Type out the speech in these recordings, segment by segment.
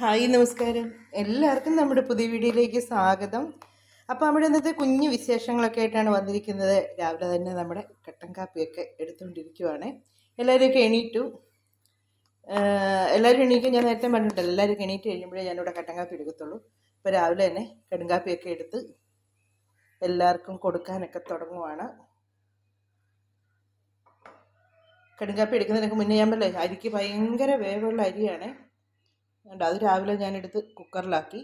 Hi നമസ്കാരം. എല്ലാവർക്കും നമ്മുടെ പുതിയ വീഡിയോയിലേക്ക് സ്വാഗതം. അപ്പോൾ നമ്മുടെ ഇന്നത്തെ കുഞ്ഞു വിശേഷങ്ങളൊക്കെ ആയിട്ടാണ് വന്നിരിക്കുന്നത്. രാവിലെ തന്നെ നമ്മുടെ കട്ടൻ കാപ്പിയൊക്കെ എടുത്തുകൊണ്ടിരിക്കുവാണ്. എല്ലാവരും എണീറ്റു? എല്ലാവരും എണീക്കും. ഞാൻ നേരത്തെ പറഞ്ഞിട്ടില്ല എല്ലാവരും എണീറ്റ് കഴിയുമ്പോഴേ ഞാനിവിടെ കട്ടൻ കാപ്പി എടുക്കത്തുള്ളൂ. അപ്പോൾ രാവിലെ തന്നെ കടുങ്കാപ്പിയൊക്കെ എടുത്ത് എല്ലാവർക്കും കൊടുക്കാനൊക്കെ തുടങ്ങുവാണ്. കടുങ്കാപ്പി എടുക്കുന്നതിനൊക്കെ മുന്നേ ഞാൻ പറഞ്ഞില്ലേ അരിക്ക് ഭയങ്കര വേവുള്ള അരിയാണേ. ഉണ്ട് അത് രാവിലെ ഞാനെടുത്ത് കുക്കറിലാക്കി.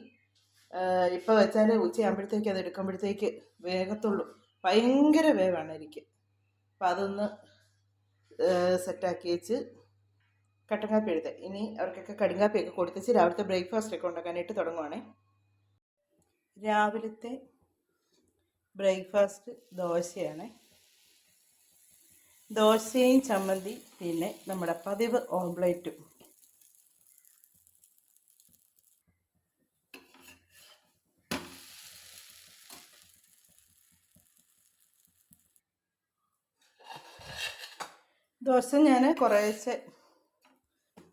ഇപ്പോൾ വെച്ചാൽ ഉച്ചയാകുമ്പോഴത്തേക്ക് അത് എടുക്കുമ്പോഴത്തേക്ക് വേഗത്തുള്ളൂ. ഭയങ്കര വേവാണ് എനിക്ക്. അപ്പം അതൊന്ന് സെറ്റാക്കി വെച്ച് കട്ടൻകാപ്പി എടുത്ത്. ഇനി അവർക്കൊക്കെ കടുങ്കാപ്പിയൊക്കെ കൊടുത്തിച്ച് രാവിലത്തെ ബ്രേക്ക്ഫാസ്റ്റ് ഒക്കെ ഉണ്ടാക്കാനായിട്ട് തുടങ്ങുവാണേ. രാവിലത്തെ ബ്രേക്ക്ഫാസ്റ്റ് ദോശയാണ്. ദോശയും ചമ്മന്തി പിന്നെ നമ്മുടെ പതിവ് ഓംപ്ലേറ്റും. ദോശ ഞാൻ കുറേശ്ശെ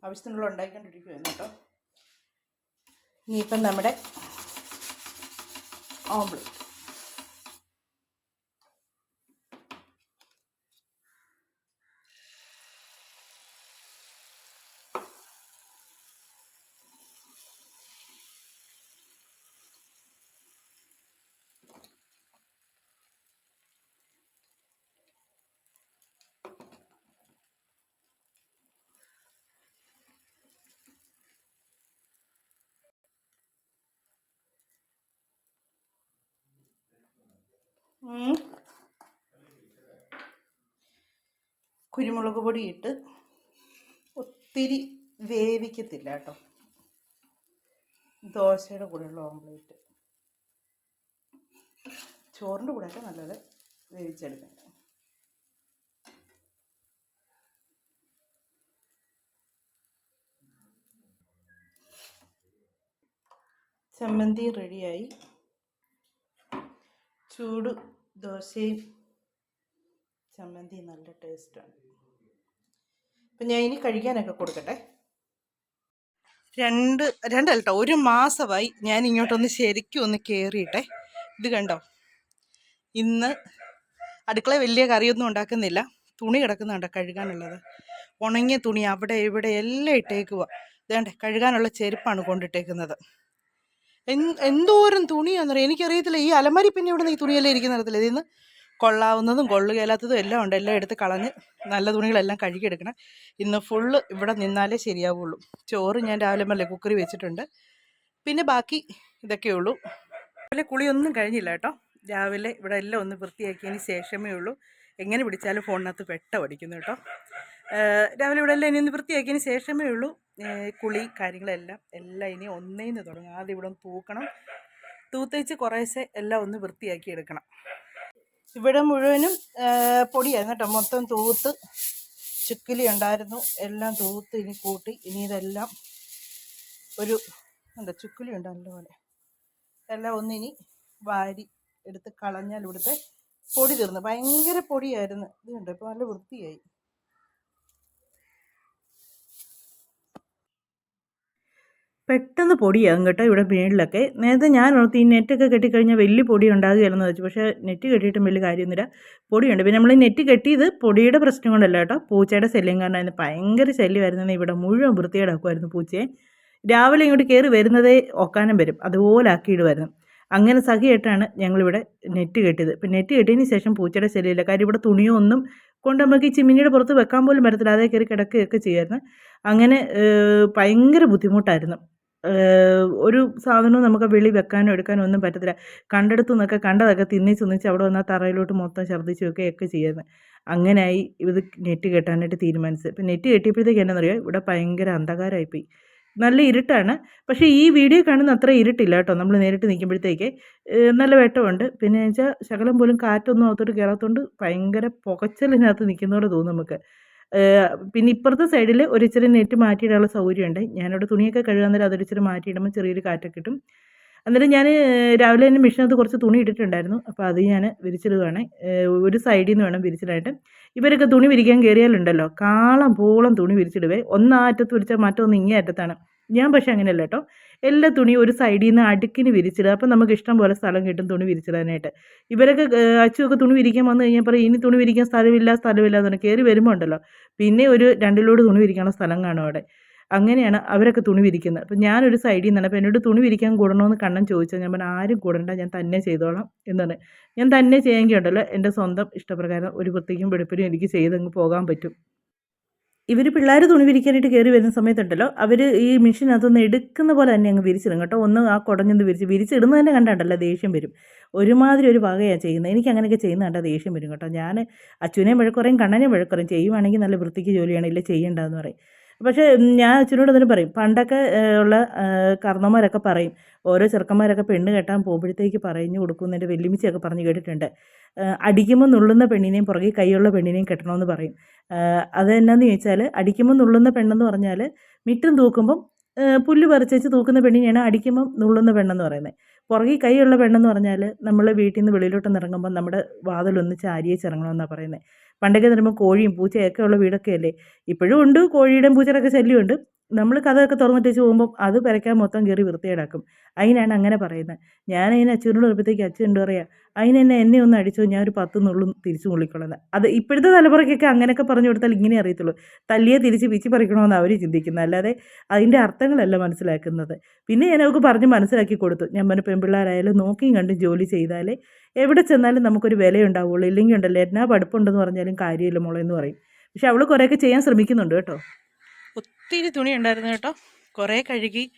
ആവശ്യത്തിനുള്ള ഉണ്ടാക്കിക്കൊണ്ടിരിക്കുകയാണ് കേട്ടോ. ഇനിയിപ്പം നമ്മുടെ ഓംപ്ലേറ്റ് കുരുമുളക് പൊടി ഇട്ട് ഒത്തിരി വേവിക്കത്തില്ല കേട്ടോ. ദോശയുടെ കൂടെയുള്ള ഓംലേറ്റ്. ചോറിന്റെ കൂടെയൊക്കെ നല്ലത് വേവിച്ചെടുക്കണം ചമ്മന്തി റെഡിയായി ചൂട് ദോശയും ചമ്മന്തി നല്ല ടേസ്റ്റാണ് അപ്പം ഞാൻ ഇനി കഴിക്കാനൊക്കെ കൊടുക്കട്ടെ? രണ്ട് രണ്ടല്ല കേട്ടോ ഒരു മാസമായി ഞാൻ ഇങ്ങോട്ടൊന്ന് ശരിക്കും ഒന്ന് കയറിയിട്ടെ ഇത് കണ്ടോ? ഇന്ന് അടുക്കള വലിയ കറിയൊന്നും ഉണ്ടാക്കുന്നില്ല. തുണി കിടക്കുന്നുണ്ടോ കഴുകാനുള്ളത്. ഉണങ്ങിയ തുണി അവിടെ ഇവിടെ എല്ലാം ഇട്ടേക്കുക ഇതേണ്ടേ കഴുകാനുള്ള ചെരുപ്പാണ് കൊണ്ടിട്ടേക്കുന്നത്. എന്തോരം തുണിയാണെന്നറിയാം എനിക്കറിയത്തില്ല. ഈ അലമാരി പിന്നെ ഇവിടെ ഈ തുണിയെല്ലാം ഇരിക്കുന്ന നടത്തില്ല ഇതിന്ന് കൊള്ളാവുന്നതും കൊള്ളുകയില്ലാത്തതും എല്ലാം ഉണ്ട്. എല്ലാം എടുത്ത് കളഞ്ഞ് നല്ല തുണികളെല്ലാം കഴുകിയെടുക്കണം ഇന്ന് ഫുള്ള് ഇവിടെ നിന്നാലേ ശരിയാവുള്ളൂ. ചോറ് ഞാൻ രാവിലെ മല്ലേ കുക്കറി വെച്ചിട്ടുണ്ട്. പിന്നെ ബാക്കി ഇതൊക്കെ ഉള്ളൂ. രാവിലെ കുളിയൊന്നും കഴിഞ്ഞില്ല കേട്ടോ. രാവിലെ ഇവിടെ എല്ലാം ഒന്ന് വൃത്തിയാക്കിയതിന് ശേഷമേ ഉള്ളൂ. എങ്ങനെ പിടിച്ചാലും ഫോണിനകത്ത് പെട്ട പഠിക്കുന്നു കേട്ടോ. രാവിലെ ഇവിടെ എല്ലാം ഇനി ഒന്ന് വൃത്തിയാക്കിയതിന് ശേഷമേ ഉള്ളൂ. കുളി കാര്യങ്ങളെല്ലാം എല്ലാം ഇനി ഒന്നേന്ന് തുടങ്ങും. ആദ്യം ഇവിടെ ഒന്ന് തൂക്കണം. തൂത്തേച്ച് കുറേശ്ശെ എല്ലാം ഒന്ന് വൃത്തിയാക്കി എടുക്കണം. ഇവിടെ മുഴുവനും പൊടിയായിരുന്നു കേട്ടോ. മൊത്തം തൂത്ത് ചുക്കിലി ഉണ്ടായിരുന്നു. എല്ലാം തൂത്ത് ഇനി കൂട്ടി ഇനി ഇതെല്ലാം ഒരു എന്താ ചുക്കിലി ഉണ്ട് പോലെ. എല്ലാം ഒന്നിനി വാരി എടുത്ത് കളഞ്ഞാൽ ഇവിടുത്തെ പൊടി തീർന്നു. ഭയങ്കര പൊടിയായിരുന്നു. ഇതുണ്ട് ഇപ്പോൾ നല്ല വൃത്തിയായി. പെട്ടെന്ന് പൊടിയാകും കേട്ടോ ഇവിടെ മേളിലൊക്കെ. നേരത്തെ ഞാൻ ഓർത്ത് ഈ നെറ്റൊക്കെ കെട്ടിക്കഴിഞ്ഞാൽ വലിയ പൊടി ഉണ്ടാകുകയില്ലെന്ന് വെച്ചു. പക്ഷേ നെറ്റ് കെട്ടിയിട്ടും വലിയ കാര്യമൊന്നുമില്ല. പൊടിയുണ്ട്. പിന്നെ നമ്മൾ നെറ്റ് കെട്ടിയത് പൊടിയുടെ പ്രശ്നം കൊണ്ടല്ല കേട്ടോ. പൂച്ചയുടെ ശല്യം കാരണമായിരുന്നു ഭയങ്കര ശല്യമായിരുന്നു. ഇവിടെ മുഴുവൻ വൃത്തികേടാക്കുമായിരുന്നു പൂച്ചയെ. രാവിലെ ഇങ്ങോട്ട് കയറി വരുന്നതേ ഒക്കാനം വരും. അതുപോലെ ആക്കിയിടുമായിരുന്നു. അങ്ങനെ സഖിയായിട്ടാണ് ഞങ്ങളിവിടെ നെറ്റ് കെട്ടിയത്. ഇപ്പം നെറ്റ് കെട്ടിയതിന് ശേഷം പൂച്ചയുടെ ശല്യമില്ല. കാര്യം ഇവിടെ തുണിയോ ഒന്നും കൊണ്ട് നമുക്ക് ഈ ചിമ്മിനിയുടെ പുറത്ത് വെക്കാൻ പോലും പറ്റത്തില്ല. അതേ കയറി കിടക്കുകയൊക്കെ ചെയ്യുമായിരുന്നു. അങ്ങനെ ഭയങ്കര ബുദ്ധിമുട്ടായിരുന്നു. ഒരു സാധനവും നമുക്ക് വെളി വെക്കാനോ എടുക്കാനോ ഒന്നും പറ്റത്തില്ല. കണ്ടെടുത്തു നിന്നൊക്കെ കണ്ടതൊക്കെ തിന്നി തിന്നിച്ച് അവിടെ വന്നാൽ തറയിലോട്ട് മൊത്തം ഛർദ്ദിച്ച് വെക്കുകയൊക്കെ ചെയ്യുന്നത് അങ്ങനെയായി ഇത് നെറ്റ് കെട്ടാനായിട്ട് തീരുമാനിച്ചത്. ഇപ്പം നെറ്റ് കെട്ടിയപ്പോഴത്തേക്ക് എന്നാണെന്നറിയോ ഇവിടെ ഭയങ്കര അന്ധകാരമായിപ്പോയി നല്ല ഇരുട്ടാണ്. പക്ഷേ ഈ വീഡിയോ കാണുന്ന അത്ര ഇരുട്ടില്ല കേട്ടോ. നമ്മൾ നേരിട്ട് നിൽക്കുമ്പോഴത്തേക്ക് നല്ല വെട്ടമുണ്ട്. പിന്നെ വെച്ചാൽ ശകലം പോലും കാറ്റൊന്നും അകത്തോട്ട് കയറാത്തതുകൊണ്ട് ഭയങ്കര പുകച്ചലിനകത്ത് നിൽക്കുന്നതോടെ തോന്നും നമുക്ക്. പിന്നെ ഇപ്പുറത്തെ സൈഡിൽ ഒരു ഇച്ചിരി നെറ്റ് മാറ്റിയിടാനുള്ള സൗകര്യമുണ്ട്. ഞാനവിടെ തുണിയൊക്കെ കഴുകാൻ നേരം അതൊരിച്ചിരി മാറ്റിയിടുമ്പോൾ ചെറിയൊരു കാറ്റൊക്കെ കിട്ടും. അന്നേരം ഞാൻ രാവിലെ തന്നെ മെഷീനകത്ത് കുറച്ച് തുണി ഇട്ടിട്ടുണ്ടായിരുന്നു. അപ്പോൾ അത് ഞാൻ വിരിച്ചിടുകയാണ്. ഒരു സൈഡിൽ നിന്ന് വേണം വിരിച്ചിടാനായിട്ട്. ഇവരൊക്കെ തുണി വിരിക്കാൻ കയറിയാലുണ്ടല്ലോ കാളം പോളം തുണി വിരിച്ചിടുവേ. ഒന്നാറ്റത്ത് വിരിച്ചാൽ മറ്റൊന്ന് ഇങ്ങേ അറ്റത്താണ്. ഞാൻ പക്ഷേ അങ്ങനെയല്ല കേട്ടോ. എല്ലാ തുണിയും ഒരു സൈഡിൽ നിന്ന് അടുക്കിന് വിരിച്ചിടുക. അപ്പം നമുക്ക് ഇഷ്ടം പോലെ സ്ഥലം കിട്ടും തുണി വിരിച്ചിടാനായിട്ട്. ഇവരൊക്കെ അച്ചുമൊക്കെ തുണി വിരിക്കാൻ വന്നു കഴിഞ്ഞാൽ പറയും ഇനി തുണി വിരിക്കാൻ സ്ഥലമില്ല സ്ഥലമില്ല എന്ന് കയറി വരുമ്പോൾ ഉണ്ടല്ലോ പിന്നെ ഒരു രണ്ടിലോട് തുണി വിരിക്കാനുള്ള സ്ഥലം കാണും അവിടെ. അങ്ങനെയാണ് അവരൊക്കെ തുണി വിരിക്കുന്നത്. അപ്പം ഞാനൊരു സൈഡിൽ നിന്നാണ് അപ്പോൾ എന്നോട് തുണി വിരിക്കാൻ കൂടണമെന്ന് കണ്ണൻ ചോദിച്ചാൽ ഞാൻ പറഞ്ഞു ആരും കൂടണ്ട ഞാൻ തന്നെ ചെയ്തോളാം എന്നാണ് ഞാൻ തന്നെ ചെയ്യാമെങ്കിൽ ഉണ്ടല്ലോ എന്റെ സ്വന്തം ഇഷ്ടപ്രകാരം ഒരു വൃത്തിക്കും വെളുപ്പിനും എനിക്ക് ചെയ്തങ്ങ് പോകാൻ പറ്റും. ഇവർ പിള്ളേർ തുണി വിരിക്കാനായിട്ട് കയറി വരുന്ന സമയത്തുണ്ടല്ലോ അവർ ഈ മെഷീനകത്തുനിന്ന് എടുക്കുന്ന പോലെ തന്നെ അങ്ങ് വിരിച്ചിടും കേട്ടോ. ഒന്ന് ആ കുടഞ്ഞൊന്ന് വിരിച്ച് വിരിച്ചിടുന്നത് തന്നെ കണ്ടാണ്ടല്ലോ ദേഷ്യം വരും. ഒരുമാതിരി ഒരു വകയാണ് ചെയ്യുന്നത്. എനിക്ക് അങ്ങനെയൊക്കെ ചെയ്യുന്ന കണ്ടാൽ ദേഷ്യം വരും കേട്ടോ. ഞാൻ അച്ഛനെയും വഴക്കുറയും കണ്ണനെയും വഴക്കുറയും ചെയ്യുവാണെങ്കിൽ നല്ല വൃത്തിക്ക് ജോലിയാണ് ഇല്ല ചെയ്യേണ്ടതെന്ന് പറയും. പക്ഷേ ഞാൻ അച്ഛനോട് അതിന് പറയും പണ്ടൊക്കെ ഉള്ള കർണന്മാരൊക്കെ പറയും ഓരോ ചെറുക്കന്മാരൊക്കെ പെണ്ണ് കെട്ടാൻ പോകുമ്പോഴത്തേക്ക് പറഞ്ഞു കൊടുക്കും വെല്ലുമിച്ചൊക്കെ പറഞ്ഞു കേട്ടിട്ടുണ്ട്. അടിക്കുമ്പോൾ നുള്ളുന്ന പെണ്ണിനെയും പുറകെ കൈയുള്ള പെണ്ണിനെയും കെട്ടണമെന്ന് പറയും. അതെന്നാന്ന് ചോദിച്ചാൽ അടിക്കുമ്പോൾ നുള്ളുന്ന പെണ്ണെന്ന് പറഞ്ഞാൽ മിറ്റം തൂക്കുമ്പം പുല്ല് പറിച്ചേച്ച് തൂക്കുന്ന പെണ്ണിനെയാണ് അടിക്കുമ്പം നുള്ളുന്ന പെണ്ണെന്ന് പറയുന്നത് പുറകെ കൈയുള്ള പെണ്ണെന്ന് പറഞ്ഞാൽ നമ്മൾ വീട്ടിൽ നിന്ന് വെളിയിലോട്ട് ഇറങ്ങുമ്പോൾ നമ്മുടെ വാതിലൊന്ന് ചാരിയേച്ചിറങ്ങണമെന്നാണ് പറയുന്നത് പണ്ടൊക്കെ എന്ന് പറയുമ്പോൾ കോഴിയും പൂച്ചയൊക്കെ ഉള്ള വീടൊക്കെ അല്ലേ? ഇപ്പോഴും ഉണ്ട് കോഴിയുടെയും പൂച്ചയുടെയൊക്കെ ശല്യമുണ്ട്. നമ്മൾ കഥയൊക്കെ തുറന്നിട്ടേച്ച് പോകുമ്പോൾ അത് പെരയ്ക്കാൻ മൊത്തം കയറി വൃത്തിയേടാക്കും അതിനാണ് അങ്ങനെ പറയുന്നത്. ഞാൻ അതിന് അച്ഛനോട് പറയുമ്പോഴത്തേക്ക് അച്ഛൻ ഉണ്ട് പറയുക അതിനെന്നെ എന്നെ ഒന്ന് അടിച്ചോ ഞാൻ ഒരു പത്ത് നുള്ളും തിരിച്ചു മുള്ളിക്കൊള്ളുന്നത് അത് ഇപ്പോഴത്തെ തലമുറയ്ക്കൊക്കെ അങ്ങനെയൊക്കെ പറഞ്ഞു കൊടുത്താൽ ഇങ്ങനെ അറിയത്തുള്ളൂ. തല്ലിയെ തിരിച്ച് പിച്ചി പറിക്കണമെന്ന് അവർ ചിന്തിക്കുന്നത്. അല്ലാതെ അതിന്റെ അർത്ഥങ്ങളല്ല മനസ്സിലാക്കുന്നത്. പിന്നെ ഞാൻ അവർക്ക് പറഞ്ഞ് മനസ്സിലാക്കി കൊടുത്തു. ഞാൻ പറഞ്ഞു പെൺപിള്ളേരായാലും നോക്കിയും കണ്ടും ജോലി ചെയ്താലേ എവിടെ ചെന്നാലും നമുക്കൊരു വിലയുണ്ടാവുള്ളൂ. ഇല്ലെങ്കിൽ ഉണ്ടല്ലോ എന്നാ പഠിപ്പുണ്ടെന്ന് പറഞ്ഞാലും കാര്യമില്ല മോളെ എന്ന് പറയും. പക്ഷെ അവൾ കുറേയൊക്കെ ചെയ്യാൻ ശ്രമിക്കുന്നുണ്ട് കേട്ടോ. ഒത്തിരി തുണി ഉണ്ടായിരുന്നു കേട്ടോ. കുറേ കഴുകി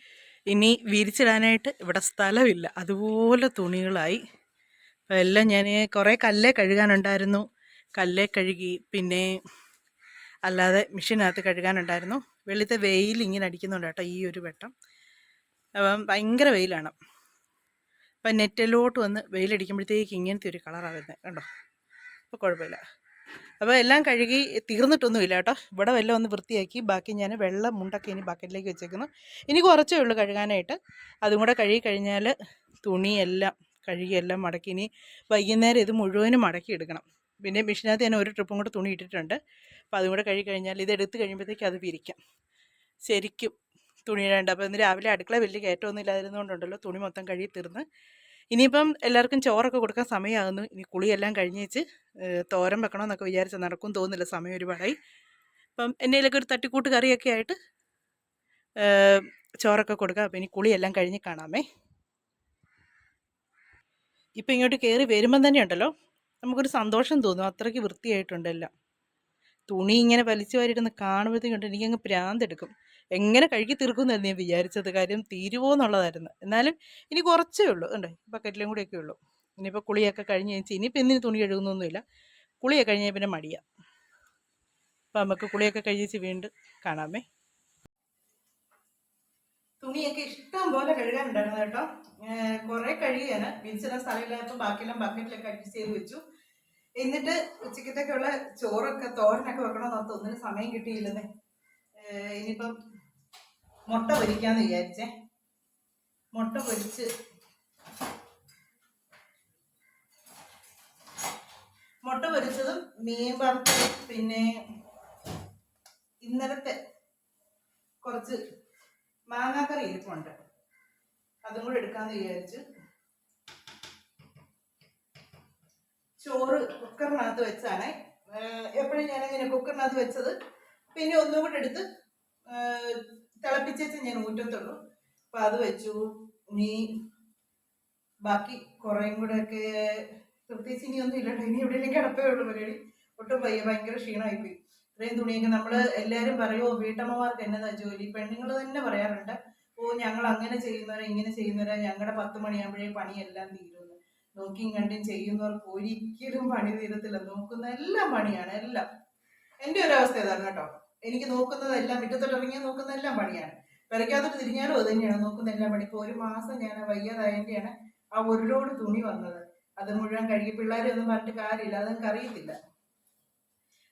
ഇനി വിരിച്ചിടാനായിട്ട് ഇവിടെ സ്ഥലമില്ല. അതുപോലെ തുണികളായി. എല്ലാം ഞാൻ കുറേ കല്ലേ കഴുകാനുണ്ടായിരുന്നു. കല്ലേ കഴുകി പിന്നെ അല്ലാതെ മെഷീനകത്ത് കഴുകാനുണ്ടായിരുന്നു. വെളിത്തെ വെയിൽ ഇങ്ങനെ അടിക്കുന്നുണ്ട് കേട്ടോ ഈ ഒരു വെട്ടം. അപ്പം ഭയങ്കര വെയിലാണ്. അപ്പം നെറ്റിലോട്ട് വന്ന് വെയിലടിക്കുമ്പോഴത്തേക്ക് ഇങ്ങനത്തെ ഒരു കളറാണ് വരുന്നത്. കണ്ടോ? അപ്പോൾ കുഴപ്പമില്ല. അപ്പോൾ എല്ലാം കഴുകി തീർന്നിട്ടൊന്നുമില്ല കേട്ടോ. ഇവിടെ വല്ലതും ഒന്ന് വൃത്തിയാക്കി ബാക്കി ഞാൻ വെള്ളം മുണ്ടൊക്കെ ഇനി ബക്കറ്റിലേക്ക് വെച്ചേക്കുന്നു. ഇനി കുറച്ചേ ഉള്ളൂ കഴുകാനായിട്ട്. അതും കൂടെ കഴുകി കഴിഞ്ഞാൽ തുണിയെല്ലാം കഴുകിയെല്ലാം മടക്കി ഇനി വൈകുന്നേരം ഇത് മുഴുവനും മടക്കി എടുക്കണം. പിന്നെ മെഷീനകത്ത് ഞാൻ ഒരു ട്രിപ്പും കൂടെ തുണി ഇട്ടിട്ടുണ്ട്. അപ്പോൾ അതും കൂടെ കഴുകി കഴിഞ്ഞാൽ ഇത് എടുത്ത് കഴിയുമ്പോഴത്തേക്ക് അത് വിരിക്കാം. ശരിക്കും തുണി ഇടേണ്ട അപ്പോൾ ഇന്ന് രാവിലെ അടുക്കള വലിയ കയറ്റമൊന്നും ഇല്ലാതിരുന്നുകൊണ്ടുണ്ടല്ലോ തുണി മൊത്തം കഴുകി തീർന്ന്. ഇനിയിപ്പം എല്ലാവർക്കും ചോറൊക്കെ കൊടുക്കാൻ സമയമാകുന്നു ഇനി കുളിയെല്ലാം കഴിഞ്ഞ് വെച്ച് ഏഹ്, തോരൻ വെക്കണമെന്നൊക്കെ വിചാരിച്ചാൽ നടക്കും തോന്നുന്നില്ല. സമയം ഒരുപാടായി. അപ്പം എന്നേലൊക്കെ ഒരു തട്ടിക്കൂട്ട് കറിയൊക്കെ ആയിട്ട് ചോറൊക്കെ കൊടുക്കാം. അപ്പം ഇനി കുളിയെല്ലാം കഴിഞ്ഞ് കാണാമേ. ഇപ്പം ഇങ്ങോട്ട് കയറി വരുമ്പം തന്നെ ഉണ്ടല്ലോ നമുക്കൊരു സന്തോഷം തോന്നും. അത്രയ്ക്ക് വൃത്തിയായിട്ടുണ്ട് എല്ലാം. തുണി ഇങ്ങനെ വലിച്ചു വാരിയിട്ടൊന്ന് കാണുമ്പോഴത്തേക്കുണ്ട് എനിക്കങ്ങ് ഭ്രാന്തെടുക്കും എങ്ങനെ കഴുകി തീർക്കുമെന്നായിരുന്നു ഞാൻ വിചാരിച്ചത് കാര്യം തീരുവോ എന്നുള്ളതായിരുന്നു. എന്നാലും ഇനി കുറച്ചേ ഉള്ളൂ. ഉണ്ട് ബക്കറ്റിലും കൂടിയൊക്കെ ഉള്ളൂ. ഇനിയിപ്പോൾ കുളിയൊക്കെ കഴിഞ്ഞ് കഴിഞ്ഞാൽ ഇനിയിപ്പോൾ എന്തിനു തുണി കഴുകുന്നൊന്നുമില്ല. കുളിയൊക്കെ കഴിഞ്ഞാൽ പിന്നെ മടിയാ. അപ്പം നമുക്ക് കുളിയൊക്കെ കഴിച്ച് വീണ്ടും കാണാമേ. തുണിയൊക്കെ ഇഷ്ടം പോലെ കഴുകാനുണ്ടായിരുന്നു കേട്ടോ. കുറെ കഴുകിയാണ്. വിരിച്ചിടാൻ സ്ഥലമില്ലാത്തപ്പോൾ ബാക്കിയെല്ലാം ബക്കറ്റിലൊക്കെ അഡ്ജസ്റ്റ് ചെയ്ത് വെച്ചു. എന്നിട്ട് ഉച്ചക്കത്തേക്കുള്ള ചോറൊക്കെ തോരനൊക്കെ വെക്കണമെന്ന് ഒന്നിനും സമയം കിട്ടിയില്ലെന്നേ. ഇനിയിപ്പം മുട്ട പൊരിക്കാന്ന് വിചാരിച്ചേ. മുട്ട പൊരിച്ച് മുട്ട പൊരിച്ചതും മീൻ വറുത്തതും പിന്നെ ഇന്നലത്തെ കുറച്ച് മാങ്ങാക്കറി ഇരിപ്പുണ്ട്. അതും കൂടെ എടുക്കാന്ന് വിചാരിച്ചു ചോറ് കുക്കറിനകത്ത് വെച്ചാണ്. എപ്പോഴും ഞാനിങ്ങനെ കുക്കറിനകത്ത് വെച്ചത്. പിന്നെ ഒന്നും കൂടെ എടുത്ത് തിളപ്പിച്ചേച്ച് ഞാൻ ഊറ്റത്തുള്ളൂ. അപ്പം അത് വെച്ചു. ഇനി ബാക്കി കുറേയും കൂടെ ഒക്കെ പ്രത്യേകിച്ച് ഒന്നും ഇല്ലട്ടോ. ഇനി എവിടെയെങ്കിലും കിടപ്പേ ഉള്ളൂ പരിപാടി. ഒട്ടും വയ്യ ഭയങ്കര ക്ഷീണമായിപ്പോയി. ഇത്രയും തുണിയൊക്കെ നമ്മൾ എല്ലാരും പറയുമോ വീട്ടമ്മമാർക്ക് എന്നതാ ജോലി? പെണ്ണുങ്ങൾ തന്നെ പറയാറുണ്ട്. ഓ ഞങ്ങൾ അങ്ങനെ ചെയ്യുന്നവരെ ഇങ്ങനെ ചെയ്യുന്നവരെ. ഞങ്ങളുടെ പത്ത് മണിയാകുമ്പോഴേ പണിയെല്ലാം തീരുന്നു. നോക്കിയും കണ്ടും ചെയ്യുന്നവർക്ക് ഒരിക്കലും പണി തീരത്തില്ല. നോക്കുന്ന എല്ലാം പണിയാണ് എല്ലാം. എന്റെ ഒരു ഇതാണ് കേട്ടോ. എനിക്ക് നോക്കുന്നതെല്ലാം മുറ്റത്തോട്ട് ഇറങ്ങിയാൽ നോക്കുന്നതെല്ലാം പണിയാണ്. പെരയ്ക്കകത്തോട്ട് തിരിഞ്ഞാലും അത് തന്നെയാണ് നോക്കുന്ന എല്ലാം പണി. ഇപ്പോൾ ഒരു മാസം ഞാൻ വയ്യാതായതിന്റെയാണ് ആ ഒരു ലോഡ് തുണി വന്നത്. അത് മുഴുവൻ കഴുകി പിള്ളേരെ ഒന്നും പറഞ്ഞിട്ട് കാര്യമില്ല. അതെനിക്ക് അറിയത്തില്ല.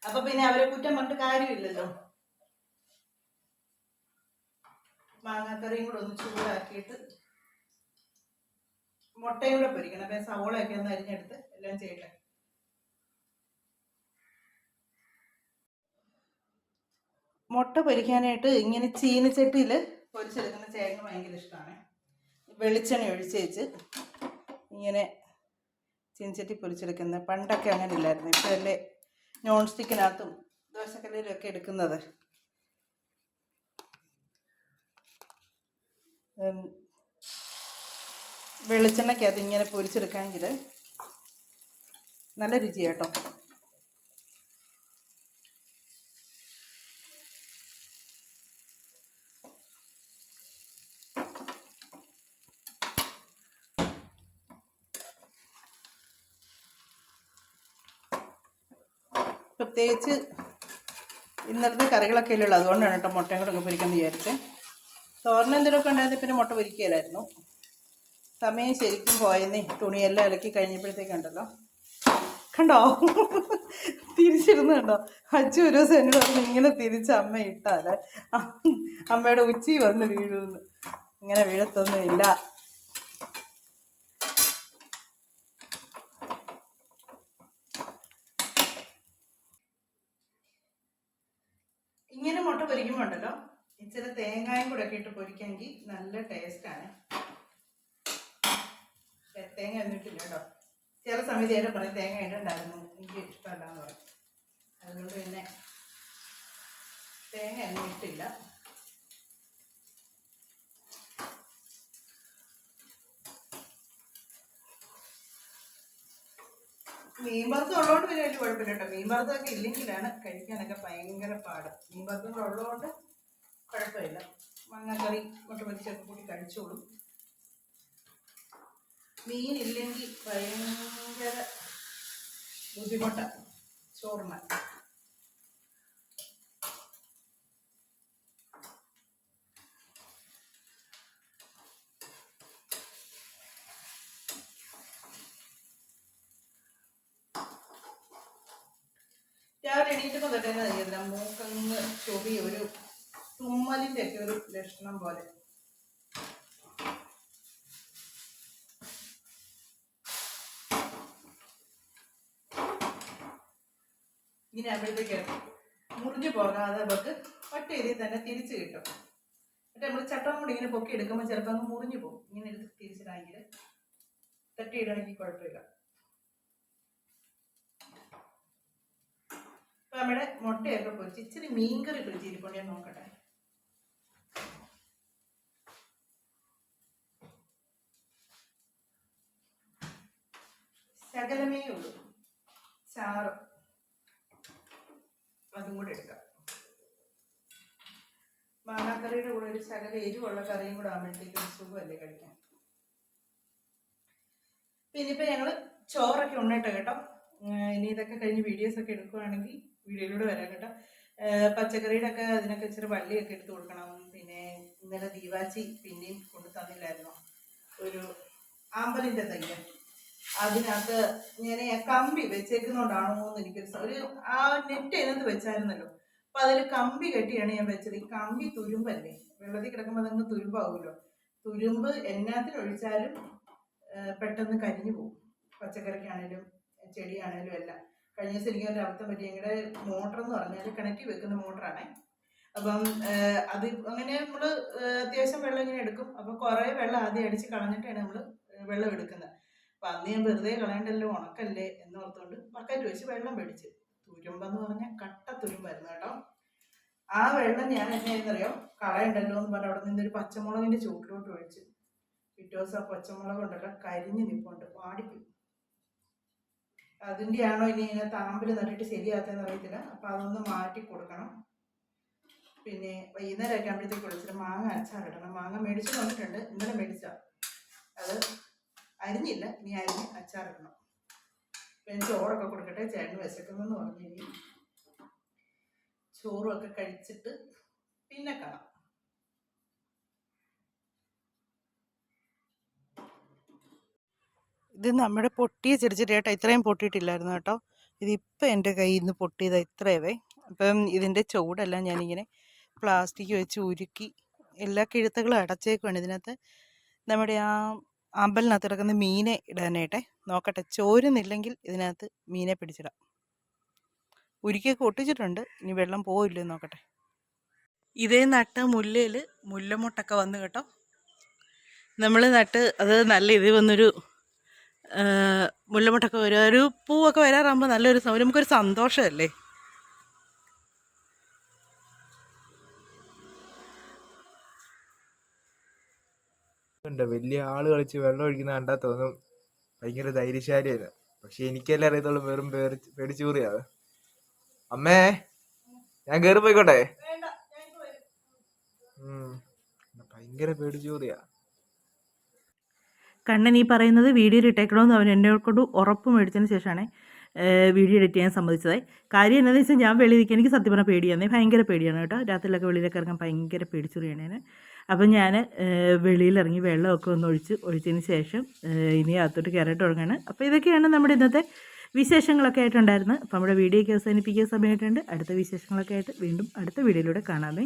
അപ്പൊ പിന്നെ അവരെ കുറ്റം പറഞ്ഞിട്ട് കാര്യമില്ലല്ലോ. മാങ്ങാക്കറിയും കൂടെ ഒന്ന് ചൂടാക്കിയിട്ട് മുട്ടയും കൂടെ പൊരിക്കണം. അപ്പൊ സവോളയൊക്കെ ഒന്ന് അരിഞ്ഞെടുത്ത് എല്ലാം ചെയ്യട്ടെ. മുട്ട പൊരിക്കാനായിട്ട് ഇങ്ങനെ ചീനച്ചട്ടിയിൽ പൊരിച്ചെടുക്കുന്ന ചേട്ടന് ഭയങ്കര ഇഷ്ടമാണ് വെളിച്ചെണ്ണ ഒഴിച്ച് വെച്ച് ഇങ്ങനെ ചീനച്ചട്ടി പൊരിച്ചെടുക്കുന്ന പണ്ടൊക്കെ അങ്ങനെ ഇല്ലായിരുന്നു. ഇപ്പോഴല്ലേ നോൺ സ്റ്റിക്കിനകത്തും ദോശക്കല്ലിലൊക്കെ എടുക്കുന്നത്. വെളിച്ചെണ്ണയ്ക്കകത്ത് ഇങ്ങനെ പൊരിച്ചെടുക്കാമെങ്കിൽ നല്ല രുചി പ്രത്യേകിച്ച് ഇന്നലത്തെ കറികളൊക്കെ ഇല്ലല്ലോ അതുകൊണ്ടാണ് കേട്ടോ മുട്ടയും കൂടെ ഒക്കെ വിചാരിച്ചത് തോരൻ എന്തെങ്കിലുമൊക്കെ ഉണ്ടായിരുന്നു പിന്നെ മുട്ട പൊരിക്കുകയില്ലായിരുന്നു സമയം ശരിക്കും പോയെന്നേ. തുണിയെല്ലാം ഇളക്കി കഴിഞ്ഞപ്പോഴത്തേക്കുണ്ടല്ലോ കണ്ടോ? തിരിച്ചിരുന്നു കണ്ടോ? അച്ഛ ഒരു ദിവസം എന്നോട് പറഞ്ഞു ഇങ്ങനെ തിരിച്ച് അമ്മ ഇട്ടാൽ അമ്മയുടെ ഉച്ചി വന്ന് വീഴുന്നു ഇങ്ങനെ വീഴത്തൊന്നുമില്ല. ഇങ്ങനെ മുട്ട പൊരിക്കുമ്പോൾ ഉണ്ടല്ലോ ഇച്ചിരി തേങ്ങായും കൂടെ ഒക്കെ ഇട്ട് പൊരിക്കാമെങ്കിൽ നല്ല ടേസ്റ്റാണ് തേങ്ങ ഒന്നിട്ടില്ല കേട്ടോ. ചില സമയത്ത് ഏറെ പറയും തേങ്ങ ഇട്ടുണ്ടായിരുന്നു എനിക്ക് ഇഷ്ടമല്ലാന്ന് പറയും. അതുകൊണ്ട് പിന്നെ തേങ്ങ ഒന്നും ഇട്ടില്ല. മീൻ വറുത്തം ഉള്ളതുകൊണ്ട് പിന്നെ വലിയ കുഴപ്പമില്ല കേട്ടോ. മീൻ വറുത്തമൊക്കെ ഇല്ലെങ്കിലാണ് കഴിക്കാനൊക്കെ ഭയങ്കര പാട്. മീൻ വറുത്തം ഉള്ളതുകൊണ്ട് കുഴപ്പമില്ല. മാങ്ങാക്കറി മുട്ട പൊരിച്ചൊക്കെ കൂടി കഴിച്ചോളും. മീൻ ഇല്ലെങ്കിൽ ഭയങ്കര ബുദ്ധിമുട്ട. ചോറിന്. രാവിലെ എണീറ്റപ്പോൾ തൊട്ട് തന്നെ മൂക്കങ്ങ് ചൊവി ഒരു തുമ്മലിന്റെ ഒക്കെ ഒരു ലക്ഷണം പോലെ. ഇങ്ങനെ ആകുമ്പോഴത്തേക്ക് മുറിഞ്ഞു പോകാതെ നമുക്ക് ഒറ്റ ഇതിൽ തന്നെ തിരിച്ചു കിട്ടും. എന്നിട്ട് നമ്മൾ ചട്ടം കൂടി ഇങ്ങനെ പൊക്കി എടുക്കുമ്പോൾ ചിലപ്പോൾ അങ്ങ് മുറിഞ്ഞു പോകും. ഇങ്ങനെ എടുത്ത് തിരിച്ചിടാമെങ്കിൽ തട്ടിയിടാണെങ്കിൽ കുഴപ്പമില്ല. ഇപ്പൊ നമ്മുടെ മുട്ടയൊക്കെ പൊരിച്ച് ഇച്ചിരി മീൻകറി പൊരിച്ചിരിപ്പുണ്ട് ഞാൻ നോക്കട്ടെ. ശകലമേ ഉള്ളൂ. ചാറ്. അതും കൂടെ എടുക്കാം. മാങ്ങാക്കറിയുടെ കൂടെ ഒരു ശകല എരിവുള്ള കറിയും കൂടെ ആകുമ്പോഴത്തേക്കും സുഖമല്ലേ കഴിക്കാൻ? പിന്നെ ഇപ്പൊ ഞങ്ങൾ ചോറൊക്കെ ഉണ്ണിട്ട് കേട്ടോ. ഇനി ഇതൊക്കെ കഴിഞ്ഞ് വീഡിയോസ് ഒക്കെ എടുക്കുവാണെങ്കിൽ വീഡിയോയിലൂടെ വരാം കേട്ടോ. പച്ചക്കറിയുടെ ഒക്കെ അതിനൊക്കെ ഇച്ചിരി വള്ളിയൊക്കെ എടുത്ത് കൊടുക്കണം. പിന്നെ ഇന്നലെ ദീവാച്ചി പിന്നെയും കൊണ്ടു തന്നില്ലായിരുന്നോ? ഒരു ആമ്പലിന്റെ തയ്യ അതിനകത്ത് ഇങ്ങനെ കമ്പി വെച്ചേക്കുന്നോണ്ടാണോ എന്ന് എനിക്കൊരു സ- ഒരു ആ നെറ്റ് അതിനകത്ത് വെച്ചായിരുന്നല്ലോ. അപ്പൊ അതിൽ കമ്പി കെട്ടിയാണ് ഞാൻ വെച്ചത്. ഈ കമ്പി തുരുമ്പല്ലേ? വെള്ളത്തിൽ കിടക്കുമ്പോൾ അതങ്ങ് തുരുമ്പാവുമല്ലോ തുരുമ്പ് എല്ലാത്തിനും ഒഴിച്ചാലും പെട്ടെന്ന് കരിഞ്ഞു പോകും. പച്ചക്കറിക്കാണേലും ചെടിയാണേലും എല്ലാം. കഴിഞ്ഞ ദിവസം എനിക്ക് ഒരു അബദ്ധം പറ്റി. ഞങ്ങളുടെ മോട്ടർ എന്ന് പറഞ്ഞാൽ കിണറ്റി വെക്കുന്ന മോട്ടറാണേ. അപ്പം അത് അങ്ങനെ നമ്മൾ അത്യാവശ്യം വെള്ളം ഇങ്ങനെ എടുക്കും. അപ്പം കുറേ വെള്ളം ആദ്യം അടിച്ച് കളഞ്ഞിട്ടാണ് നമ്മൾ വെള്ളം എടുക്കുന്നത്. അപ്പം അന്ന് ഞാൻ വെറുതെ കളയണ്ടല്ലോ ഉണക്കല്ലേ എന്ന് ഓർത്തുകൊണ്ട് ബക്കറ്റ് വെച്ച് വെള്ളം മേടിച്ച്. തുരുമ്പെന്ന് പറഞ്ഞാൽ കട്ട തുരുമ്പായിരുന്നു കേട്ടോ. ആ വെള്ളം ഞാൻ എന്നെയെന്നറിയോ കളയണ്ടല്ലോ എന്ന് പറഞ്ഞ അവിടെ നിന്നൊരു പച്ചമുളകിന്റെ ചൂട്ടിലോട്ട് ഒഴിച്ച്. പിറ്റേ ദിവസം ആ പച്ചമുളക് ഉണ്ടല്ലോ കരിഞ്ഞ് നിൽപ്പുണ്ട് വാടിപ്പോയി. അതിന്റെ ആണോ ഇനി ഇങ്ങനെ താമ്പിൽ നട്ടിട്ട് ശരിയാത്തതെന്ന് അറിയത്തില്ല. അപ്പം അതൊന്ന് മാറ്റി കൊടുക്കണം. പിന്നെ വൈകുന്നേരം ആകുമ്പോഴത്തേക്ക് വിളിച്ചിട്ട് മാങ്ങ അച്ചാറിടണം മാങ്ങ മേടിച്ചു വന്നിട്ടുണ്ട്. ഇന്നലെ മേടിച്ച അത് അരിഞ്ഞില്ല. ഇനി അരിഞ്ഞ് അച്ചാറിടണം ഞാൻ ചോറൊക്കെ കൊടുക്കട്ടെ ചേട്ടന് വിശക്കുന്നെന്ന് പറഞ്ഞു ഇനി. ചോറുമൊക്കെ കഴിച്ചിട്ട് പിന്നെ കാണാം. ഇത് നമ്മുടെ പൊട്ടിയ ചെറുചെടി കേട്ടോ ഇത്രയും പൊട്ടിയിട്ടില്ലായിരുന്നു കേട്ടോ. ഇതിപ്പോൾ എന്റെ കയ്യിൽ നിന്ന് പൊട്ടിയത് ഇത്രയവേ. അപ്പം ഇതിന്റെ ചൂടെല്ലാം ഞാനിങ്ങനെ പ്ലാസ്റ്റിക് വെച്ച് ഉരുക്കി എല്ലാ കിഴുത്തകളും അടച്ചേക്കുവാണ് ഇതിനകത്ത്. നമ്മുടെ ആ അമ്പലിനകത്ത് കിടക്കുന്ന മീനെ ഇടാനായിട്ടെ. നോക്കട്ടെ ചോരുന്നില്ലെങ്കിൽ ഇതിനകത്ത് മീനെ പിടിച്ചിടാം. ഉരുക്കിയൊക്കെ ഒട്ടിച്ചിട്ടുണ്ട്. ഇനി വെള്ളം പോവില്ലേ നോക്കട്ടെ. ഇതേ നട്ട് മുല്ലയിൽ മുല്ലമുട്ടൊക്കെ വന്നു കേട്ടോ. നമ്മൾ നട്ട് അത് നല്ല ഇത് വന്നൊരു മുല്ലമുട്ടൊക്കെ മുല്ലമൊട്ടൊക്കെ വരും. ഒരു പൂവൊക്കെ വരാറാകുമ്പോൾ നല്ലൊരു നമുക്കൊരു സന്തോഷമല്ലേ? ഉണ്ട് വലിയ ആൾ കളിച്ച് വെള്ളം ഒഴിക്കുന്ന കണ്ടാൽ തോന്നും ഭയങ്കര ധൈര്യശാലിയാണ്. പക്ഷെ എനിക്കല്ലേ അറിയത്തുള്ളൂ വെറും പേടി പേടിച്ചൂറിയാണ് അമ്മേ ഞാൻ കേറി പോയിക്കോട്ടെ. ഭയങ്കര പേടിച്ചൂറിയാ കണ്ണൻ ഈ പറയുന്നത് വീഡിയോയിൽ ഇട്ടേക്കണമെന്ന് അവൻ എന്നെ കൊണ്ട് ഉറപ്പ് മേടിച്ചതിന് ശേഷമാണ് വീഡിയോ എഡിറ്റ് ചെയ്യാൻ സമ്മതിച്ചത്. കാര്യം എന്താണെന്ന് വെച്ചാൽ ഞാൻ വെളിയിൽ നിൽക്കുക എനിക്ക് സത്യം പറഞ്ഞാൽ പേടിയാണ് ഭയങ്കര പേടിയാണ് കേട്ടോ. രാത്രിയിലൊക്കെ വെളിയിലൊക്കെ ഇറങ്ങാൻ ഭയങ്കര പേടിച്ചുറിയാണ് ഞാൻ. അപ്പം ഞാൻ വെളിയിലിറങ്ങി വെള്ളമൊക്കെ ഒന്ന് ഒഴിച്ച് ഒഴിച്ചതിന് ശേഷം ഇനി അകത്തോട്ട് കയറിയിട്ട് തുടങ്ങുകയാണ് അപ്പോൾ ഇതൊക്കെയാണ് നമ്മുടെ ഇന്നത്തെ വിശേഷങ്ങളൊക്കെ ആയിട്ടുണ്ടായിരുന്നത്. അപ്പോൾ നമ്മുടെ വീഡിയോയ്ക്ക് അവസാനിപ്പിക്കുന്ന സമയമായിട്ടുണ്ട്. അടുത്ത വിശേഷങ്ങളൊക്കെ ആയിട്ട് വീണ്ടും അടുത്ത വീഡിയോയിലൂടെ കാണാമേ